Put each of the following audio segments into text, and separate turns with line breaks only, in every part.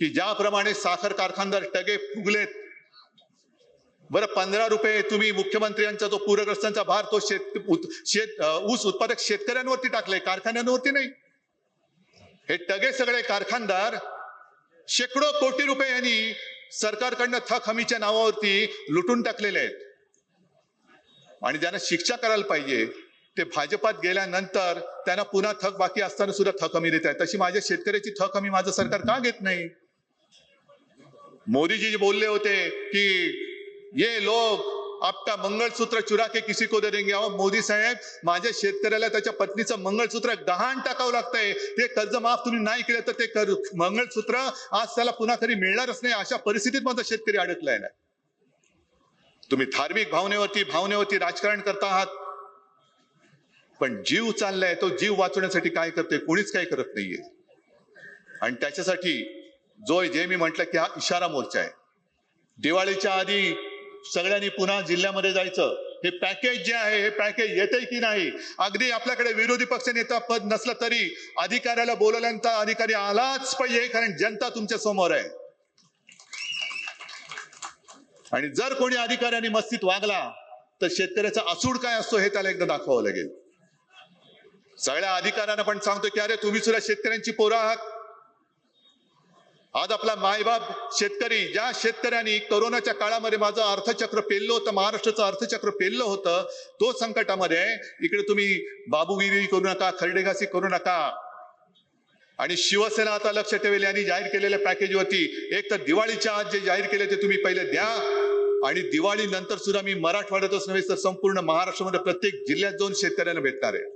की ज्याप्रमाणे साखर कारखानदार टगे फुगलेत. बरं पंधरा रुपये तुम्ही मुख्यमंत्र्यांचा जो पूरग्रस्तांचा भार तो शेत उत- शेत ऊस उत्पादक शेतकऱ्यांवरती टाकले कारखान्यांवरती नाही. हे टगे सगळे कारखानदार शेकडो कोटी रुपये यांनी सरकारकडनं थक हमीच्या नावावरती लुटून टाकलेले आहेत. आणि ज्यांना शिक्षा करायला पाहिजे ते भाजपात गेल्यानंतर त्यांना पुन्हा थक बाकी असताना सुद्धा थक हमी देत आहे तशी माझ्या शेतकऱ्याची थक हमी माझं सरकार का घेत नाही? मोदीजी जे बोलले होते की ये लोक आपका मंगळसूत्र चुरा के किसी को दे देंगे। अहो मोदी साहेब माझ्या शेतकऱ्याला त्याच्या पत्नीचं मंगळसूत्र गहाण टाकावं लागतंय. ते कर्ज माफ तुम्ही नाही केलं तर ते कर मंगळसूत्र आज त्याला पुन्हा तरी मिळणारच नाही अशा परिस्थितीत माझा शेतकरी अडकलाय ना. तुम्ही धार्मिक भावनेवरती भावनेवरती राजकारण करता आहात. पण जीव चाललाय तो जीव वाचवण्यासाठी काय करते कोणीच काय करत नाहीये. आणि त्याच्यासाठी जो जे मी म्हटलं की हा इशारा मोर्चा आहे. दिवाळीच्या आधी सगळ्यांनी पुन्हा जिल्ह्यामध्ये जायचं. हे पॅकेज जे आहे हे पॅकेज येते की नाही? अगदी आपल्याकडे विरोधी पक्ष नेता पद नसलं तरी अधिकाऱ्याला बोलवल्यानंतर अधिकारी आलाच पाहिजे कारण जनता तुमच्यासमोर आहे. आणि जर कोणी अधिकाऱ्यांनी मस्तीत वागला तर शेतकऱ्याचा असूड काय असतो हे त्याला एकदा दाखवावं लागेल. सगळ्या अधिकाऱ्यांना पण सांगतो की अरे तुम्ही सुद्धा शेतकऱ्यांची पोरं आहात. आज आपला मायबाप शेतकरी ज्या शेतकऱ्यांनी कोरोनाच्या काळामध्ये माझं अर्थचक्र पेललं होतं महाराष्ट्राचं अर्थचक्र पेललं होतं तो संकटामध्ये इकडे तुम्ही बाबूगिरी करू नका खर्डेघासी करू नका. आणि शिवसेना आता लक्ष ठेवेल यांनी जाहीर केलेल्या पॅकेजवरती. एक तर दिवाळीच्या आज जे जाहीर केले ते तुम्ही पहिले द्या. आणि दिवाळी नंतर सुद्धा मी मराठवाड्यातच नव्हे तर संपूर्ण महाराष्ट्रामध्ये प्रत्येक जिल्ह्यात जाऊन शेतकऱ्यांना भेटणार आहे.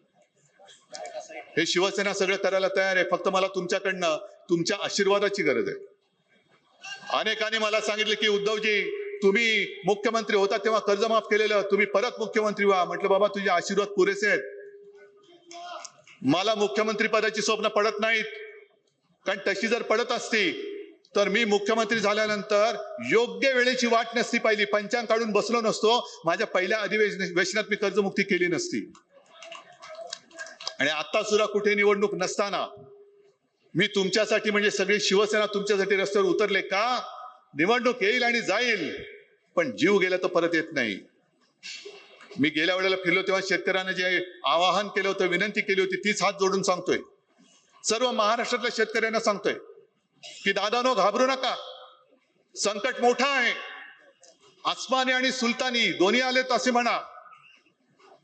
हे शिवसेना सगळं करायला तयार आहे. फक्त मला तुमच्याकडनं तुमच्या आशीर्वादाची गरज आहे. अनेकांनी मला सांगितलं की उद्धवजी तुम्ही मुख्यमंत्री होता तेव्हा कर्ज माफ केलेलं. तुम्ही परत मुख्यमंत्री व्हा. म्हटलं बाबा तुझे आशीर्वाद पुरेसे आहेत. मला मुख्यमंत्री पदाची स्वप्न पडत नाहीत. कारण तशी जर पडत असती तर मी मुख्यमंत्री झाल्यानंतर योग्य वेळेची वाट नसती पाहिली. पंचांग काढून बसलो नसतो. माझ्या पहिल्या अधिवेशनात मी कर्जमुक्ती केली नसती. आणि आता सुद्धा कुठे निवडणूक नसताना मी तुमच्यासाठी म्हणजे सगळी शिवसेना तुमच्यासाठी रस्त्यावर उतरले का? निवडणूक येईल आणि जाईल पण जीव गेला तर परत येत नाही. मी गेल्या वेळेला फिरलो तेव्हा शेतकऱ्यांना जे आवाहन केलं होतं विनंती केली होती तीच हात जोडून सांगतोय. सर्व महाराष्ट्रातल्या शेतकऱ्यांना सांगतोय की दादानो घाबरू नका. संकट मोठा आहे. आसमानी आणि सुलतानी दोन्ही आलेत असे म्हणा.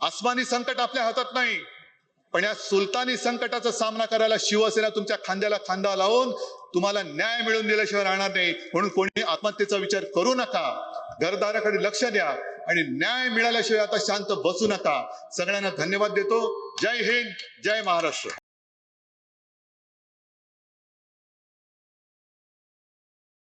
आसमानी संकट आपल्या हातात नाही. पण या सुलतानी संकटाचा सामना करायला शिवसेना तुमच्या खांद्याला खांदा लावून तुम्हाला न्याय मिळवून दिल्याशिवाय राहणार नाही. म्हणून कोणी आत्महत्येचा विचार करू नका. घरदाराकडे लक्ष द्या आणि न्याय मिळाल्याशिवाय आता शांत बसू नका. सगळ्यांना धन्यवाद देतो. जय हिंद जय महाराष्ट्र.